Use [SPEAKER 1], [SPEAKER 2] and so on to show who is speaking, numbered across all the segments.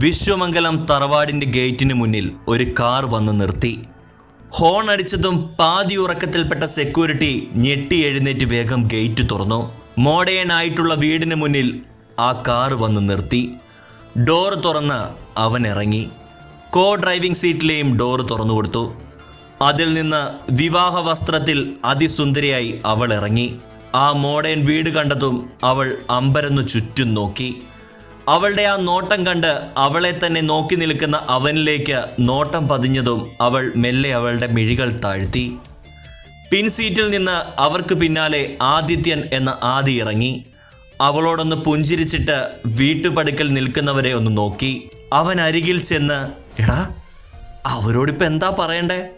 [SPEAKER 1] വിശ്വമംഗലം തറവാടിന്റെ ഗേറ്റിന് മുന്നിൽ ഒരു കാർ വന്ന് നിർത്തി. ഹോൺ അടിച്ചതും പാതി ഉറക്കത്തിൽപ്പെട്ട സെക്യൂരിറ്റി ഞെട്ടി എഴുന്നേറ്റ് വേഗം ഗേറ്റ് തുറന്നു. മോഡേൺ ആയിട്ടുള്ള വീടിന് മുന്നിൽ ആ കാർ വന്ന് നിർത്തി. ഡോർ തുറന്ന് അവൻ ഇറങ്ങി. കോ ഡ്രൈവിംഗ് സീറ്റിലെയും ഡോർ തുറന്നു കൊടുത്തു. അതിൽ നിന്ന് വിവാഹ വസ്ത്രത്തിൽ അതിസുന്ദരിയായി അവൾ ഇറങ്ങി. ആ മോഡേൺ വീട് കണ്ടതും അവൾ അമ്പരന്നു ചുറ്റും നോക്കി. അവളുടെ ആ നോട്ടം കണ്ട് അവളെ തന്നെ നോക്കി നിൽക്കുന്ന അവനിലേക്ക് നോട്ടം പതിഞ്ഞതും അവൾ മെല്ലെ അവളുടെ മിഴികൾ താഴ്ത്തി. പിൻസീറ്റിൽ നിന്ന് അവർക്ക് പിന്നാലെ ആദിത്യൻ എന്ന ആദി ഇറങ്ങി. അവളോടൊന്ന് പുഞ്ചിരിച്ചിട്ട് വീട്ടുപടുക്കൽ നിൽക്കുന്നവരെ ഒന്ന് നോക്കി. അവൻ അരികിൽ ചെന്ന് എടാ അവരോടിപ്പോൾ എന്താ പറയണ്ടേ?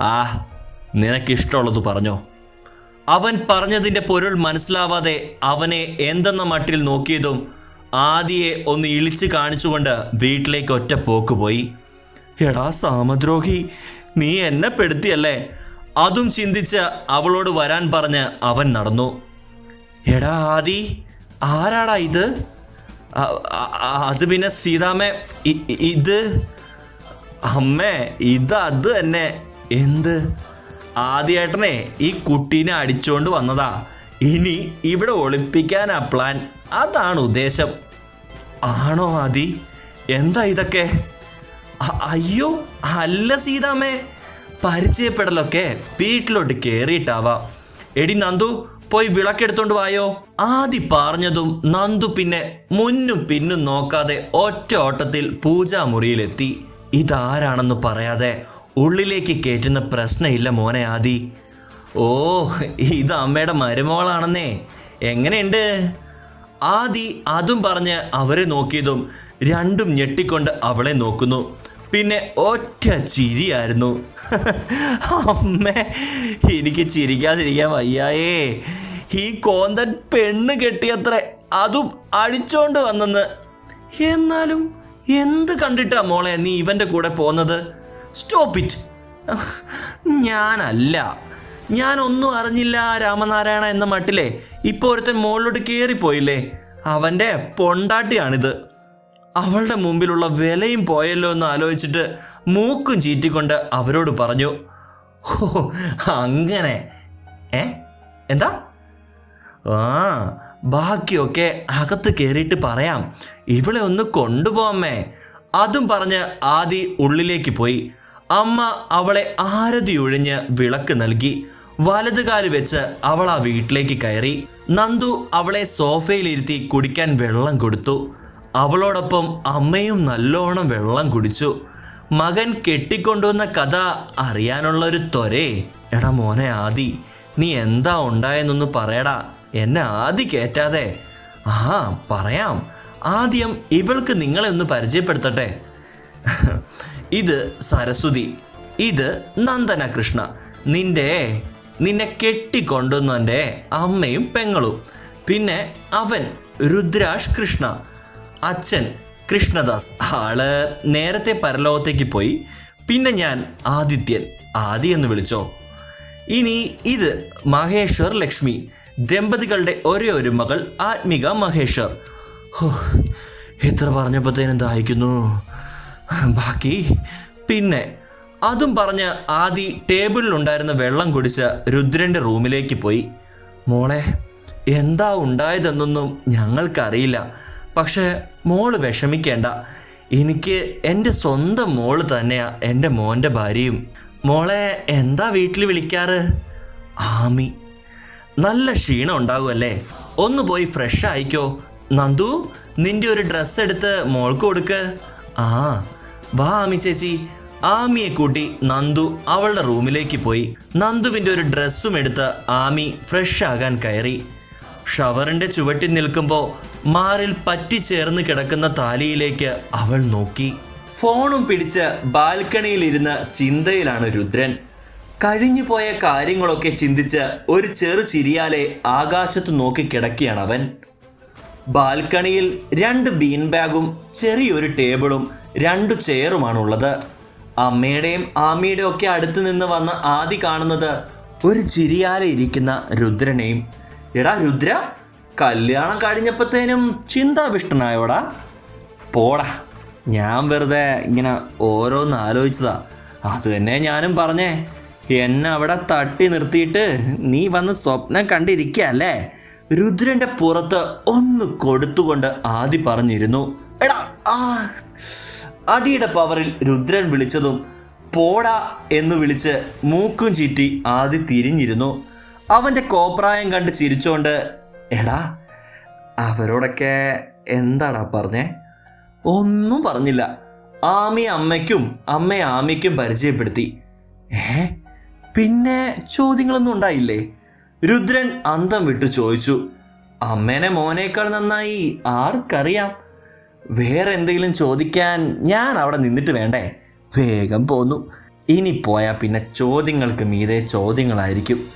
[SPEAKER 1] ആ നിനക്കിഷ്ടമുള്ളത് പറഞ്ഞോ. അവൻ പറഞ്ഞതിന്റെ പൊരുൾ മനസ്സിലാവാതെ അവനെ എന്തെന്ന മട്ടിൽ നോക്കിയതും ആദിയെ ഒന്ന് ഇളിച്ച് കാണിച്ചുകൊണ്ട് വീട്ടിലേക്ക് ഒറ്റ പോക്ക് പോയി. എടാ സാമദ്രോഹി നീ എന്നെ പെടുത്തിയല്ലേ? അതും ചിന്തിച്ച് അവളോട് വരാൻ പറഞ്ഞ് അവൻ നടന്നു. എടാ ആദി ആരാടാ ഇത്? അത് പിന്നെ ഇ- ഇത്? അമ്മേ ഇത് അത് തന്നെ. എന്ത്? ആദ്യേട്ടനെ ഈ കുട്ടീനെ അടിച്ചുകൊണ്ട് വന്നതാ. ഇനി ഇവിടെ ഒളിപ്പിക്കാനാ പ്ലാൻ. അതാണ് ഉദ്ദേശം. ആണോ ആദി? എന്താ ഇതൊക്കെ? അയ്യോ അല്ല സീതാമേ പരിചയപ്പെടലൊക്കെ വീട്ടിലോട്ട് കയറിയിട്ടാവാം എടി നന്ദു പോയി വിളക്കെടുത്തോണ്ട് വായോ. ആദി പറഞ്ഞതും നന്ദു പിന്നെ മുന്നും പിന്നും നോക്കാതെ ഒറ്റ ഓട്ടത്തിൽ പൂജാമുറിയിലെത്തി. ഇതാരാണെന്ന് പറയാതെ ഉള്ളിലേക്ക് കയറ്റുന്ന പ്രശ്നമില്ല മോനെ ആദി. ഓ ഇത് അമ്മയുടെ മരുമോളാണെന്നേ. എങ്ങനെയുണ്ട്? ആദി അതും പറഞ്ഞ് അവരെ നോക്കിയതും രണ്ടും ഞെട്ടിക്കൊണ്ട് അവളെ നോക്കുന്നു. പിന്നെ ഒറ്റ ചിരിയായിരുന്നു. അമ്മേ എനിക്ക് ചിരിക്കാതിരിക്കാൻ വയ്യായേ. ഈ കോന്തൻ പെണ്ണ് കെട്ടിയത്രേ അതും അടിച്ചോണ്ട് വന്നെന്ന്. എന്നാലും എന്ത് കണ്ടിട്ടാ മോളെ നീ ഇവന്റെ കൂടെ പോന്നത്? സ്റ്റോപ്പ് ഇറ്റ് ഞാനല്ല. ഞാനൊന്നും അറിഞ്ഞില്ല രാമനാരായണ എന്ന മട്ടിലെ. ഇപ്പോൾ ഒരുത്തൻ മുകളിലോട്ട് കയറിപ്പോയില്ലേ അവന്റെ പൊണ്ടാട്ടിയാണിത്. അവളുടെ മുമ്പിലുള്ള വിലയും പോയല്ലോ എന്ന് ആലോചിച്ചിട്ട് മൂക്കും ചീറ്റിക്കൊണ്ട് അവരോട് പറഞ്ഞു ഓ അങ്ങനെ. ഏ? എന്താ? ആ ബാക്കിയൊക്കെ അകത്ത് കയറിയിട്ട് പറയാം. ഇവളെ ഒന്ന് കൊണ്ടുപോകാമേ അതും പറഞ്ഞ് ആദി ഉള്ളിലേക്ക് പോയി. അമ്മ അവളെ ആരതി ഒഴിഞ്ഞ് വിളക്ക് നൽകി. വലതുകാൽ വെച്ച് അവൾ ആ വീട്ടിലേക്ക് കയറി. നന്ദു അവളെ സോഫയിലിരുത്തി കുടിക്കാൻ വെള്ളം കൊടുത്തു. അവളോടൊപ്പം അമ്മയും നല്ലോണം വെള്ളം കുടിച്ചു. മകൻ കെട്ടിക്കൊണ്ടുവന്ന കഥ അറിയാനുള്ള ഒരു ത്വരേ. എടാ മോനെ ആദി നീ എന്താ ഉണ്ടായെന്നൊന്ന് പറയടാ. എന്നെ ആദി കേറ്റാതെ. ആ പറയാം. ആദ്യം ഇവൾക്ക് നിങ്ങളെ ഒന്ന് പരിചയപ്പെടുത്തട്ടെ. ഇത് സരസ്വതി. ഇത് നന്ദന കൃഷ്ണ. നിന്റെ നിന്നെ കെട്ടിക്കൊണ്ടുവന്നവന്റെ അമ്മയും പെങ്ങളും. പിന്നെ അവൻ രുദ്രാഷ് കൃഷ്ണ അച്ഛൻ കൃഷ്ണദാസ്. ആൾ നേരത്തെ പരലോകത്തേക്ക് പോയി. പിന്നെ ഞാൻ ആദിത്യൻ ആദി എന്ന് വിളിച്ചോ. ഇനി ഇത് മഹേശ്വർ ലക്ഷ്മി. ദമ്പതികളുടെ ഒരേ ഒരു മകൾ ആത്മിക മഹേശ്വർ. ഹോ എത്ര പറഞ്ഞപ്പോഴത്തേനും ദാഹിക്കുന്നു. ബാക്കി പിന്നെ അതും പറഞ്ഞ് ആദി ടേബിളിലുണ്ടായിരുന്ന വെള്ളം കുടിച്ച് രുദ്രന്റെ റൂമിലേക്ക് പോയി. മോളെ എന്താ ഉണ്ടായതെന്നൊന്നും ഞങ്ങൾക്കറിയില്ല. പക്ഷേ മോൾ വിഷമിക്കേണ്ട. എനിക്ക് എന്റെ സ്വന്തം മോൾ തന്നെയാ എന്റെ മോന്റെ ഭാര്യയും. മോളെ എന്താ വീട്ടിൽ വിളിക്കാറ്? ആമി നല്ല ക്ഷീണം ഉണ്ടാകുമല്ലേ? ഒന്ന് പോയി ഫ്രഷ് ആയിക്കോ. നന്ദു നിന്റെ ഒരു ഡ്രസ്സ് എടുത്ത് മോൾക്ക് കൊടുക്ക്. ആ വാ ആമി ചേച്ചി. ആമിയെ കൂട്ടി നന്ദു അവളുടെ റൂമിലേക്ക് പോയി. നന്ദുവിന്റെ ഒരു ഡ്രസ്സും എടുത്ത് ആമി ഫ്രഷ് ആകാൻ കയറി. ഷവറിന്റെ ചുവട്ടിൽ നിൽക്കുമ്പോൾ മാറിൽ പറ്റിച്ചേർന്ന് കിടക്കുന്ന താലിയിലേക്ക് അവൾ നോക്കി. ഫോണും പിടിച്ച് ബാൽക്കണിയിലിരുന്ന് ചിന്തയിലാണ് രുദ്രൻ. കഴിഞ്ഞുപോയ കാര്യങ്ങളൊക്കെ ചിന്തിച്ച് ഒരു ചെറു ചിരിയാലെ ആകാശത്ത് നോക്കി കിടക്കുകയാണ് അവൻ. ബാൽക്കണിയിൽ രണ്ട് ബീൻ ബാഗും ചെറിയൊരു ടേബിളും രണ്ട് ചെയറുമാണുള്ളത്. അമ്മയുടെയും ആമിയുടെയും ഒക്കെ അടുത്ത് നിന്ന് വന്ന് ആദി കാണുന്നത് ഒരു ചിരിയാലെ ഇരിക്കുന്ന രുദ്രനെയും. എടാ രുദ്ര കല്യാണം കഴിഞ്ഞപ്പോഴത്തേനും ചിന്താവിഷ്ടനായോടാ? പോടാ ഞാൻ വെറുതെ ഇങ്ങനെ ഓരോന്ന് ആലോചിച്ചതാ. അത് തന്നെ ഞാനും പറഞ്ഞേ എന്നെ അവിടെ തട്ടി നിർത്തിയിട്ട് നീ വന്ന് സ്വപ്നം കണ്ടിരിക്കല്ലേ രുദ്രന്റെ പുറത്ത് ഒന്ന് കൊടുത്തുകൊണ്ട് ആദി പറഞ്ഞിരുന്നു. എടാ ആ അടിയുടെ പവറിൽ രുദ്രൻ വിളിച്ചതും പോടാ എന്ന് വിളിച്ച് മൂക്കും ചീറ്റി ആദി തിരിഞ്ഞിരുന്നു. അവന്റെ കോപ്രായം കണ്ട് ചിരിച്ചോണ്ട് എടാ അവരോടൊക്കെ എന്താടാ പറഞ്ഞേ? ഒന്നും പറഞ്ഞില്ല. ആമി അമ്മയ്ക്കും അമ്മ ആമിക്കും പരിചയപ്പെടുത്തി. ഏ പിന്നെ ചോദ്യങ്ങളൊന്നും ഉണ്ടായില്ലേ? രുദ്രൻ അന്തം വിട്ടു ചോദിച്ചു. അമ്മേനെ മോനേക്കാൾ നന്നായി ആർക്കറിയാം? വേറെ എന്തെങ്കിലും ചോദിക്കാൻ ഞാൻ അവിടെ നിന്നിട്ട് വേണ്ടേ? വേഗം പോന്നു. ഇനി പോയാൽ പിന്നെ ചോദ്യങ്ങൾക്ക് മീതെ ചോദ്യങ്ങളായിരിക്കും.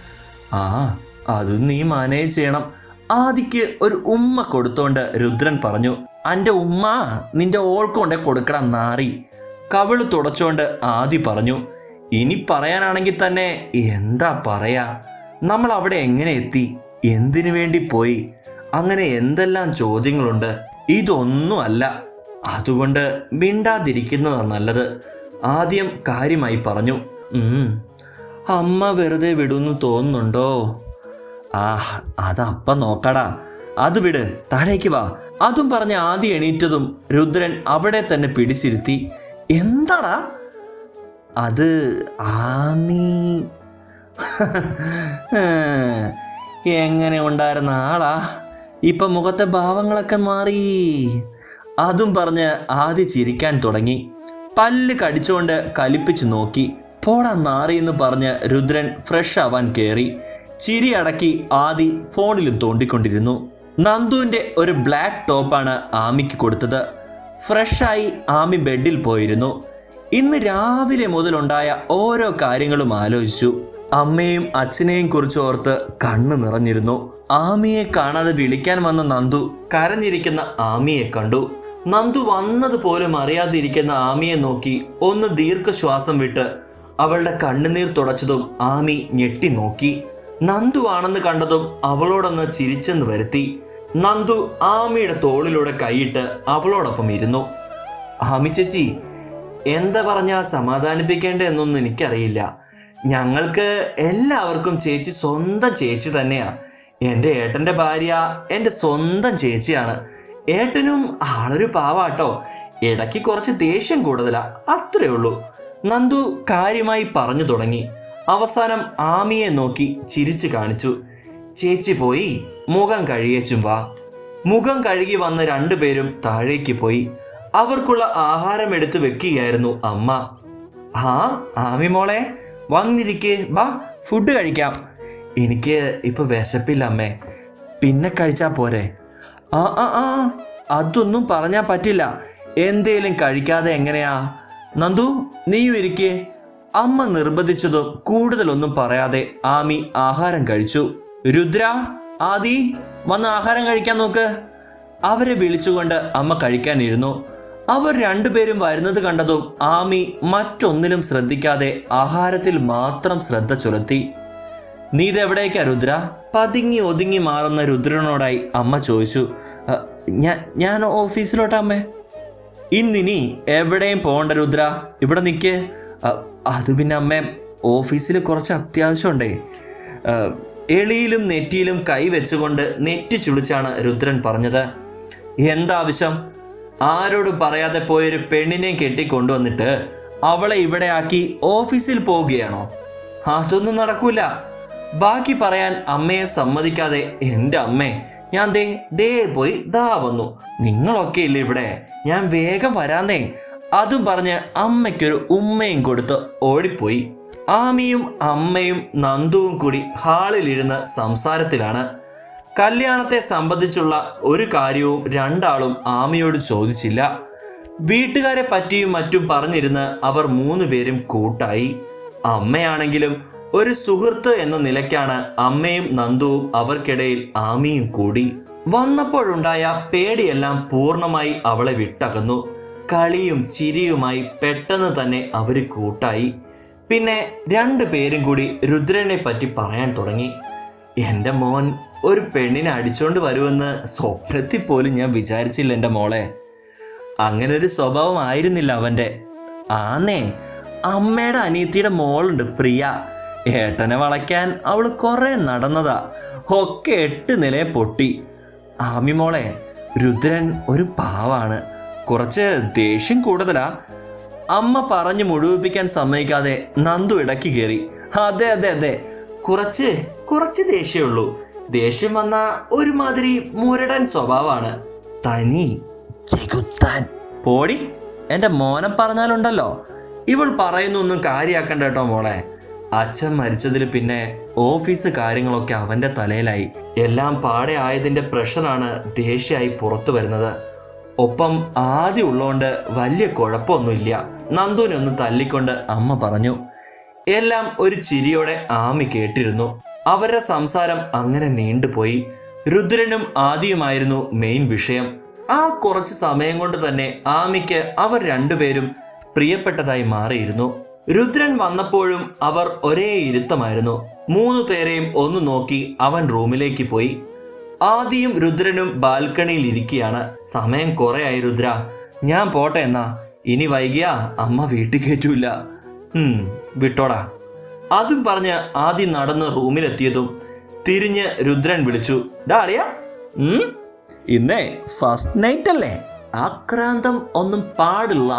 [SPEAKER 1] ആ അതും നീ മാനേജ് ചെയ്യണം. ആദിക്ക് ഒരു ഉമ്മ കൊടുത്തോണ്ട് രുദ്രൻ പറഞ്ഞു അന്റെ ഉമ്മ നിന്റെ ഓൾക്കൊണ്ടേ കൊടുക്കണം നാറി. കവിൾ തുടച്ചോണ്ട് ആദി പറഞ്ഞു ഇനി പറയാനാണെങ്കിൽ തന്നെ എന്താ പറയാ? നമ്മൾ അവിടെ എങ്ങനെ എത്തി? എന്തിനു വേണ്ടി പോയി? അങ്ങനെ എന്തെല്ലാം ചോദ്യങ്ങളുണ്ട്? ഇതൊന്നും അല്ല അതുകൊണ്ട് മിണ്ടാതിരിക്കുന്നതാണ് നല്ലത്. ആദ്യം കാര്യമായി പറഞ്ഞു. അമ്മ വെറുതെ വിടുന്നു തോന്നുന്നുണ്ടോ? ആ അതപ്പം നോക്കടാ. അത് വിട് താഴേക്ക് വാ. അതും പറഞ്ഞ് ആദ്യം എണീറ്റതും രുദ്രൻ അവിടെ തന്നെ പിടിച്ചിരുത്തി. എന്താടാ? അത് ആമീ. എങ്ങനെ ഉണ്ടായിരുന്ന ആളാ? ഇപ്പൊ മുഖത്തെ ഭാവങ്ങളൊക്കെ മാറി. അതും പറഞ്ഞ് ആദ്യ ചിരിക്കാൻ തുടങ്ങി. പല്ല് കടിച്ചുകൊണ്ട് കലിപ്പിച്ചു നോക്കി. പോടാ നാറി എന്ന് പറഞ്ഞ് രുദ്രൻ ഫ്രഷ് ആവാൻ കയറി ചിരി അടക്കി ആദി ഫോണിലും തോണ്ടിക്കൊണ്ടിരുന്നു. നന്ദുവിന്റെ ഒരു ബ്ലാക്ക് ടോപ്പാണ് ആമിക്ക് കൊടുത്തത്. ഫ്രഷായി ആമി ബെഡിൽ പോയിരുന്നു. ഇന്ന് രാവിലെ മുതലുണ്ടായ ഓരോ കാര്യങ്ങളും ആലോചിച്ചു. അമ്മയും അച്ഛനെയും കുറിച്ച് ഓർത്ത് കണ്ണു നിറഞ്ഞിരുന്നു. ആമിയെ കാണാതെ വിളിക്കാൻ വന്ന നന്ദു കരഞ്ഞിരിക്കുന്ന ആമിയെ കണ്ടു. നന്ദു വന്നത് പോലും അറിയാതിരിക്കുന്ന ആമിയെ നോക്കി ഒന്ന് ദീർഘശ്വാസം വിട്ട് അവളുടെ കണ്ണുനീർ തുടച്ചതും ആമി ഞെട്ടി നോക്കി. നന്ദു ആണെന്ന് കണ്ടതും അവളോടൊന്ന് ചിരിച്ചെന്ന് വരുത്തി. നന്ദു ആമിയുടെ തോളിലൂടെ കൈയിട്ട് അവളോടൊപ്പം ഇരുന്നു. ആമി ചേച്ചി എന്താ പറഞ്ഞാൽ സമാധാനിപ്പിക്കേണ്ട എന്നൊന്നും എനിക്കറിയില്ല. ഞങ്ങൾക്ക് എല്ലാവർക്കും ചേച്ചി സ്വന്തം ചേച്ചി തന്നെയാ. എന്റെ ഏട്ടന്റെ ഭാര്യ എന്റെ സ്വന്തം ചേച്ചിയാണ്. ഏട്ടനും ആളൊരു പാവാട്ടോ. ഇടയ്ക്ക് കുറച്ച് ദേഷ്യം കൂടുതലാ. അത്രേ ഉള്ളൂ. നന്ദു കാര്യമായി പറഞ്ഞു തുടങ്ങി. അവസാനം ആമിയെ നോക്കി ചിരിച്ചു കാണിച്ചു. ചേച്ചി പോയി മുഖം കഴുകിയച്ചും വാ. മുഖം കഴുകി വന്ന രണ്ടുപേരും താഴേക്ക് പോയി. അവർക്കുള്ള ആഹാരം എടുത്തു വെക്കുകയായിരുന്നു അമ്മ. ആ ആമി മോളെ വന്നിരിക്കേ ബാ ഫുഡ് കഴിക്കാം. എനിക്ക് ഇപ്പോൾ വിശപ്പില്ല അമ്മേ. പിന്നെ കഴിച്ചാൽ പോരെ. ആ ആ ആ അതൊന്നും പറഞ്ഞാൽ പറ്റില്ല. എന്തേലും കഴിക്കാതെ എങ്ങനെയാ? നന്ദു നീയും ഇരിക്കേ. അമ്മ നിർബന്ധിച്ചതും കൂടുതലൊന്നും പറയാതെ ആമി ആഹാരം കഴിച്ചു. രുദ്ര ആദി വന്ന് ആഹാരം കഴിക്കാൻ നോക്ക്. അവരെ വിളിച്ചുകൊണ്ട് അമ്മ കഴിക്കാനിരുന്നു. അവർ രണ്ടുപേരും വരുന്നത് കണ്ടതും ആമി മറ്റൊന്നിലും ശ്രദ്ധിക്കാതെ ആഹാരത്തിൽ മാത്രം ശ്രദ്ധ ചുലത്തി. നീതെവിടേക്കാ രുദ്ര? പതുങ്ങി ഒതുങ്ങി മാറുന്ന രുദ്രനോടായി അമ്മ ചോദിച്ചു. ഞാൻ ഞാൻ ഓഫീസിലോട്ടാ അമ്മേ. ഇന്നിനി എവിടെയും പോകണ്ട രുദ്ര. ഇവിടെ നിൽക്ക് അത് പിന്നെ അമ്മേ ഓഫീസിൽ കുറച്ച് അത്യാവശ്യമുണ്ടേ. എളിയിലും നെറ്റിയിലും കൈ വെച്ചുകൊണ്ട് നെറ്റി ചുളിച്ചാണ് രുദ്രൻ പറഞ്ഞത്. എന്താവശ്യം? ആരോടും പറയാതെ പോയൊരു പെണ്ണിനെ കെട്ടിക്കൊണ്ടുവന്നിട്ട് അവളെ ഇവിടെ ആക്കി ഓഫീസിൽ പോവുകയാണോ? അതൊന്നും നടക്കൂല. ബാക്കി പറയാൻ അമ്മയെ സമ്മതിക്കാതെ എന്റെ അമ്മേ ഞാൻ ദേ ദേ പോയി ദാ വന്നു. നിങ്ങളൊക്കെ ഇല്ല ഇവിടെ? ഞാൻ വേഗം വരാന്നേ. അതും പറഞ്ഞ് അമ്മയ്ക്കൊരു ഉമ്മയും കൊടുത്ത് ഓടിപ്പോയി. ആമിയും അമ്മയും നന്ദുവും കൂടി ഹാളിലിരുന്ന് സംസാരത്തിലാണ്. കല്യാണത്തെ സംബന്ധിച്ചുള്ള ഒരു കാര്യവും രണ്ടാളും ആമിയോട് ചോദിച്ചില്ല. വീട്ടുകാരെ പറ്റിയും മറ്റും പറഞ്ഞിരുന്ന് അവർ മൂന്ന് പേരും കൂട്ടായി. അമ്മയാണെങ്കിലും ഒരു സുഹൃത്ത് എന്ന നിലയ്ക്കാണ് അമ്മയും നന്ദുവും അവർക്കിടയിൽ ആമിയും കൂടി. വന്നപ്പോഴുണ്ടായ പേടിയെല്ലാം പൂർണമായി അവളെ വിട്ടകന്നു. കളിയും ചിരിയുമായി പെട്ടെന്ന് തന്നെ അവർ കൂട്ടായി. പിന്നെ രണ്ടു പേരും കൂടി രുദ്രനെ പറ്റി പറയാൻ തുടങ്ങി. എന്റെ മോൻ ഒരു പെണ്ണിനെ അടിച്ചോണ്ട് വരുമെന്ന് സ്വപ്നത്തിൽ പോലും ഞാൻ വിചാരിച്ചില്ല എന്റെ മോളെ. അങ്ങനെ ഒരു സ്വഭാവം ആയിരുന്നില്ല അവന്റെ. ആന്നേ അമ്മയുടെ അനിയത്തിയുടെ മോളുണ്ട് പ്രിയ. ഏട്ടനെ വളയ്ക്കാൻ അവൾ കുറേ നടന്നതാ. ഒക്കെ എട്ട് നിലയെ പൊട്ടി. ആമി മോളെ രുദ്രൻ ഒരു പാവാണ്. കുറച്ച് ദേഷ്യം കൂടുതലാ. അമ്മ പറഞ്ഞു മുഴുവിപ്പിക്കാൻ സമ്മതിക്കാതെ നന്ദു ഇടയ്ക്ക് കയറി. അതെ അതെ അതെ. കുറച്ച് കുറച്ച് ദേഷ്യമുള്ളൂ ദേഷ്യം വന്ന ഒരുമാതിരി മുരടൻ സ്വഭാവമാണ്. തനി ചെകുത്താൻ. പോടി എന്റെ മോനെ പറഞ്ഞാലുണ്ടല്ലോ. ഇവൾ പറയുന്നൊന്നും കാര്യമാക്കണ്ട കേട്ടോ മോളെ. അച്ഛൻ മരിച്ചതിൽ പിന്നെ ഓഫീസ് കാര്യങ്ങളൊക്കെ അവന്റെ തലയിലായി. എല്ലാം പാടെ ആയതിന്റെ പ്രഷറാണ് ദേഷ്യമായി പുറത്തു വരുന്നത്. ഒപ്പം ആദ്യം ഉള്ളതുകൊണ്ട് വലിയ കുഴപ്പമൊന്നുമില്ല. നന്ദുവിനെ ഒന്ന് തല്ലിക്കൊണ്ട് അമ്മ പറഞ്ഞു. എല്ലാം ഒരു ചിരിയോടെ ആമി കേട്ടിരുന്നു. അവരുടെ സംസാരം അങ്ങനെ നീണ്ടുപോയി. രുദ്രനും ആദിയുമായിരുന്നു മെയിൻ വിഷയം. ആ കുറച്ച് സമയം കൊണ്ട് തന്നെ ആമിക്ക് അവർ രണ്ടുപേരും പ്രിയപ്പെട്ടതായി മാറിയിരുന്നു. രുദ്രൻ വന്നപ്പോഴും അവർ ഒരേ ഇരുത്തമായിരുന്നു. മൂന്നു പേരെയും ഒന്ന് നോക്കി അവൻ റൂമിലേക്ക് പോയി. ആദിയും രുദ്രനും ബാൽക്കണിയിൽ ഇരിക്കുകയാണ്. സമയം കുറേ ആയി രുദ്ര. ഞാൻ പോട്ടെ എന്നാ. ഇനി വൈകിയാ അമ്മ വീട്ടിൽ കയറ്റൂല. വിട്ടോടാ. അതും പറഞ്ഞ് ആദ്യം നടന്ന് റൂമിലെത്തിയതും തിരിഞ്ഞ് രുദ്രൻ വിളിച്ചു ഡാളിയ ഇന്നേ ഫസ്റ്റ് നൈറ്റ് അല്ലേ? ആക്രാന്തം ഒന്നും പാടില്ല.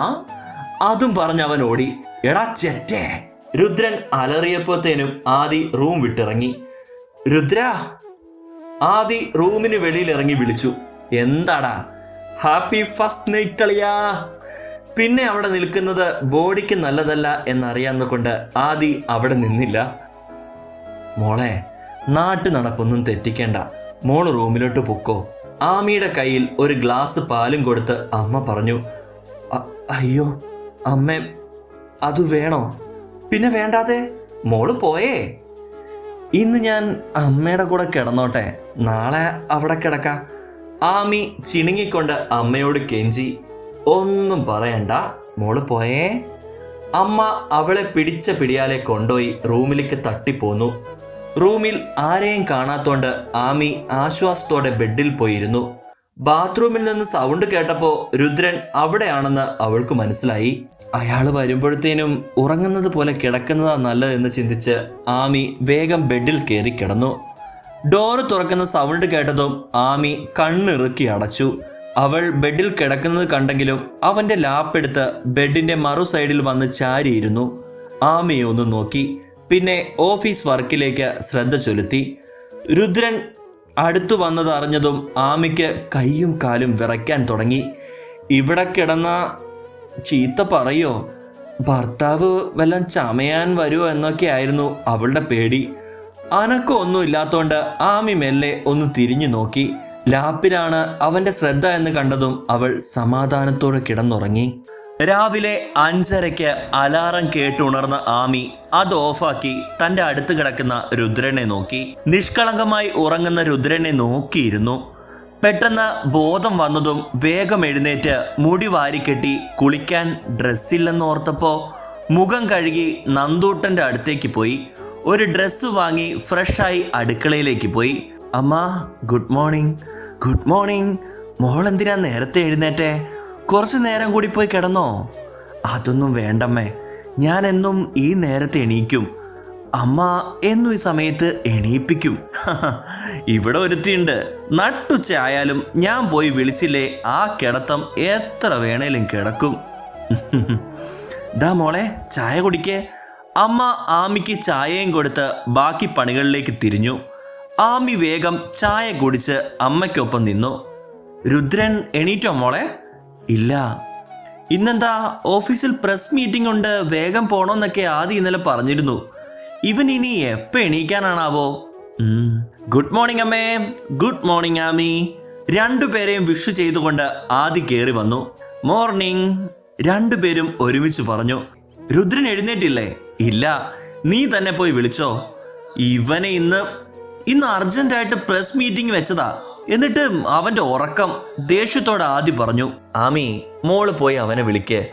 [SPEAKER 1] അതും പറഞ്ഞ് അവൻ ഓടി. എടാ ചെറ്റേ രുദ്രൻ അലറിയപ്പോഴത്തേനും ആദി റൂം വിട്ടിറങ്ങി. രുദ്ര ആദി റൂമിന് വെളിയിൽ ഇറങ്ങി വിളിച്ചു. എന്താടാ? ഹാപ്പി ഫസ്റ്റ് നൈറ്റ് കളിയാ പിന്നെ അവിടെ നിൽക്കുന്നത് ബോഡിക്ക് നല്ലതല്ല എന്നറിയാന്ന് കൊണ്ട് ആദി അവിടെ നിന്നില്ല. മോളെ നാട്ടു നടപ്പൊന്നും തെറ്റിക്കേണ്ട. മോൾ റൂമിലോട്ട് പൊക്കോ. ആമിയുടെ കയ്യിൽ ഒരു ഗ്ലാസ് പാലും കൊടുത്ത് അമ്മ പറഞ്ഞു അയ്യോ അമ്മ അത് വേണോ? പിന്നെ വേണ്ടാതെ മോൾ പോയേ. ഇന്ന് ഞാൻ അമ്മയുടെ കൂടെ കിടന്നോട്ടെ. നാളെ അവിടെ കിടക്കാം. ആമി ചിണുങ്ങിക്കൊണ്ട് അമ്മയോട് കെഞ്ചി ഒന്നും പറയണ്ട. മോൾ പോയേ. അമ്മ അവളെ പിടിച്ച പിടിയാലെ കൊണ്ടുപോയി റൂമിലേക്ക് തട്ടിപ്പോന്നു. റൂമിൽ ആരെയും കാണാത്തോണ്ട് ആമി ആശ്വാസത്തോടെ ബെഡിൽ പോയിരുന്നു. ബാത്റൂമിൽ നിന്ന് സൗണ്ട് കേട്ടപ്പോൾ രുദ്രൻ അവിടെയാണെന്ന് അവൾക്ക് മനസ്സിലായി. അയാൾ വരുമ്പോഴത്തേനും ഉറങ്ങുന്നത് പോലെ കിടക്കുന്നതാ നല്ലതെന്ന് ചിന്തിച്ച് ആമി വേഗം ബെഡിൽ കയറി കിടന്നു. ഡോറ് തുറക്കുന്ന സൗണ്ട് കേട്ടതും ആമി കണ്ണിറുക്കി അടച്ചു. അവൾ ബെഡിൽ കിടക്കുന്നത് കണ്ടെങ്കിലും അവന്റെ ലാപ്പെടുത്ത് ബെഡിന്റെ മറു സൈഡിൽ വന്ന് ചാരിയിരുന്നു. ആമയെ ഒന്ന് നോക്കി. പിന്നെ ഓഫീസ് വർക്കിലേക്ക് ശ്രദ്ധ ചൊലുത്തി. രുദ്രൻ അടുത്തു വന്നത് അറിഞ്ഞതും ആമിക്ക് കൈയും കാലും വിറയ്ക്കാൻ തുടങ്ങി. ഇവിടെ കിടന്ന ചീത്ത പറയോ? ഭർത്താവ് വല്ലം ചമയാൻ വരുമോ എന്നൊക്കെ ആയിരുന്നു അവളുടെ പേടി. അനക്കമൊന്നും ഇല്ലാത്തതുകൊണ്ട് ആമി മെല്ലെ ഒന്ന് തിരിഞ്ഞു നോക്കി. ലാപ്പിലാണ് അവന്റെ ശ്രദ്ധ എന്ന് കണ്ടതും അവൾ സമാധാനത്തോടെ കിടന്നുറങ്ങി. രാവിലെ അഞ്ചരയ്ക്ക് അലാറം കേട്ടുണർന്ന ആമി അത് ഓഫാക്കി തന്റെ അടുത്ത് കിടക്കുന്ന രുദ്രനെ നോക്കി. നിഷ്കളങ്കമായി ഉറങ്ങുന്ന രുദ്രനെ നോക്കിയിരുന്നു. പെട്ടെന്ന് ബോധം വന്നതും വേഗം എഴുന്നേറ്റ് മുടി വാരിക്കെട്ടി കുളിക്കാൻ ഡ്രസ്സില്ലെന്ന് ഓർത്തപ്പോൾ മുഖം കഴുകി നന്ദൂട്ടന്റെ അടുത്തേക്ക് പോയി. ഒരു ഡ്രസ്സ് വാങ്ങി ഫ്രഷായി അടുക്കളയിലേക്ക് പോയി. അമ്മ ഗുഡ് മോർണിംഗ് ഗുഡ് മോർണിംഗ് മോൾ എന്തിനാ നേരത്തെ എഴുന്നേറ്റേ? കുറച്ച് നേരം കൂടി പോയി കിടന്നോ? അതൊന്നും വേണ്ടമ്മേ. ഞാൻ എന്നും ഈ നേരത്തെ എണീക്കും. അമ്മ എന്നും ഈ സമയത്ത് എണീപ്പിക്കും. ഇവിടെ ഒരുത്തിയുണ്ട്. നട്ടുച്ച ആയാലും ഞാൻ പോയി വിളിച്ചില്ലേ ആ കിടത്തം എത്ര വേണേലും കിടക്കും. ദാ മോളെ ചായ കുടിക്കേ. അമ്മ ആമിക്ക് ചായയും കൊടുത്ത് ബാക്കി പണികളിലേക്ക് തിരിഞ്ഞു. ആമി വേഗം ചായ കുടിച്ച് അമ്മയ്ക്കൊപ്പം നിന്നു. രുദ്രൻ എണീറ്റോ മോളെ? ഇല്ല. ഇന്നെന്താ ഓഫീസിൽ പ്രസ് മീറ്റിംഗ് ഉണ്ട് വേഗം പോണോന്നൊക്കെ ആദ്യം ഇന്നലെ പറഞ്ഞിരുന്നു. ഇവൻ ഇനി എപ്പോൾ എണീക്കാനാണാവോ? ഗുഡ് മോർണിംഗ് അമ്മേ. Good morning Ami. രണ്ടുപേരെയും വിഷ് ചെയ്തുകൊണ്ട് ആദി കയറി വന്നു. മോർണിംഗ്. രണ്ടുപേരും ഒരുമിച്ച് പറഞ്ഞു. രുദ്രൻ എഴുന്നേറ്റില്ലേ? ഇല്ല. നീ തന്നെ പോയി വിളിച്ചോ? ഇവനെ ഇന്ന് ഇന്ന് അർജന്റായിട്ട് പ്രസ് മീറ്റിംഗ് വെച്ചതാ. എന്നിട്ട് അവന്റെ ഉറക്കം ദേഷ്യത്തോടെ ആദ്യം പറഞ്ഞു ആമി മോൾ പോയി അവനെ വിളിക്കേ.